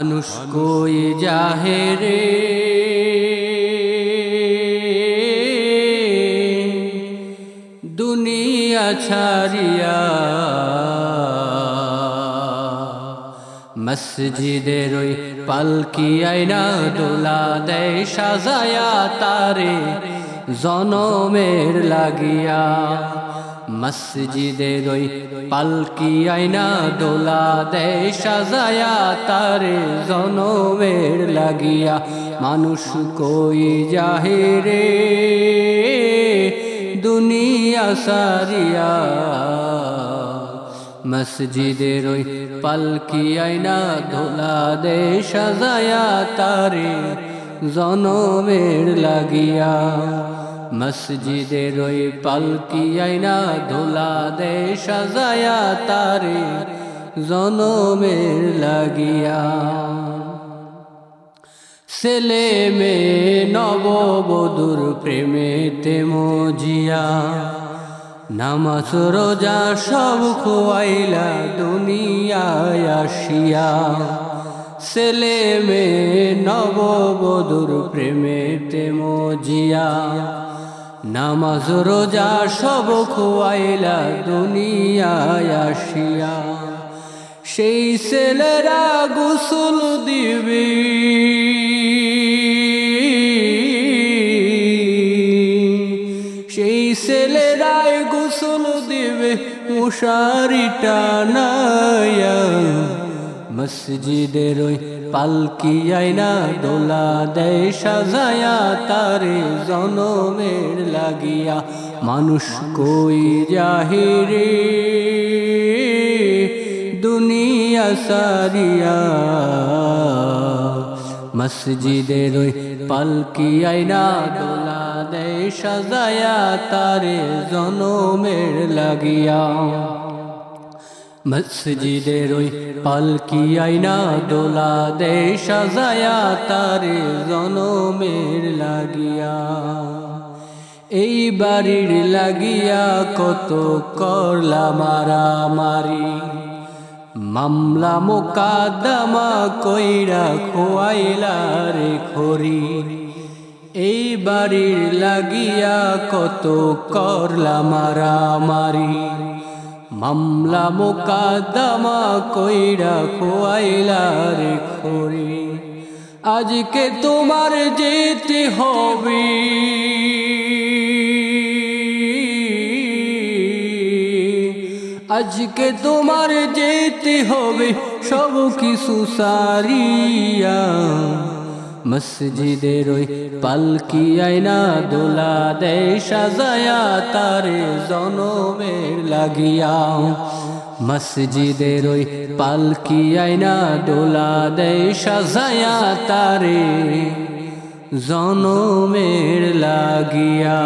মানুষ কই যাহে রে? দুনিয়া ছাড়িয়া মসজিদের ওই পালকি আইনা দোলা দেয়, সাজায়া তারে জনমের লাগিয়া। মসজিদের ওই পালকি আইনা দোলা দেয় সাজায়া তারে জনমের লাগিয়া। মানুষ কই যাহে রে? দুনিয়া সারিয়া। মসজিদের ওই পালকি আইনা দোলা দে, সাজায়া তারে জনমের লাগিয়া। মসজিদের ওই পালকি আইনা দোলা দে, সাজায়া তারে জনমের লাগিয়া। ছেলে মেয়ে নববধুর প্রেমেতে মজিয়া, নামাজ, রোজা সব খোয়াইলা দুনিয়ায় আসিয়া। ছেলে মেয়ে নববধুর প্রেমেতে মজিয়া। নামাজ, রোজা সব খোয়াইলা দুনিয়ায় আসিয়া। সেই ছেলেরা গোসল দিবি। সেই ছেলেরাই গোসল দিবে মশারি টানায়া মসজিদের ওই পালকি আইনা দোলা দেয়, সাজায়া তারে জনমের লাগিয়া। মানুষ কই যাহিরে দুনিয়া সারিয়া। মসজিদের ওই পালকি আইনা দোলা দেয়, সাজায়া তারে জনমের লাগিয়া। মসজিদের ওই পালকি আইনা দোলা দে সাজায়া তারে জনমের লাগিয়া। এই বাড়ির লাগিয়া কত করলা মারামারি। মামলা মোকাদ্দমা কইরা খোয়াইলা রে খড়ি। এই বাড়ির লাগিয়া কত করলা মারামারি। মামলা মোকাদ্দমা কইরা খোয়াইলা রে খড়ি। আজকে তোমার যেতে হবে। আজকে তোমার যেতে হবে, সব কিছু সারিয়া। মসজিদের ওই পালকি আইনা দোলা দেয়, সাজায়া তারে জনমের লাগিয়া। মসজিদের ওই পালকি আইনা দোলা দেয়, সাজায়া তারে জনমের লাগিয়া।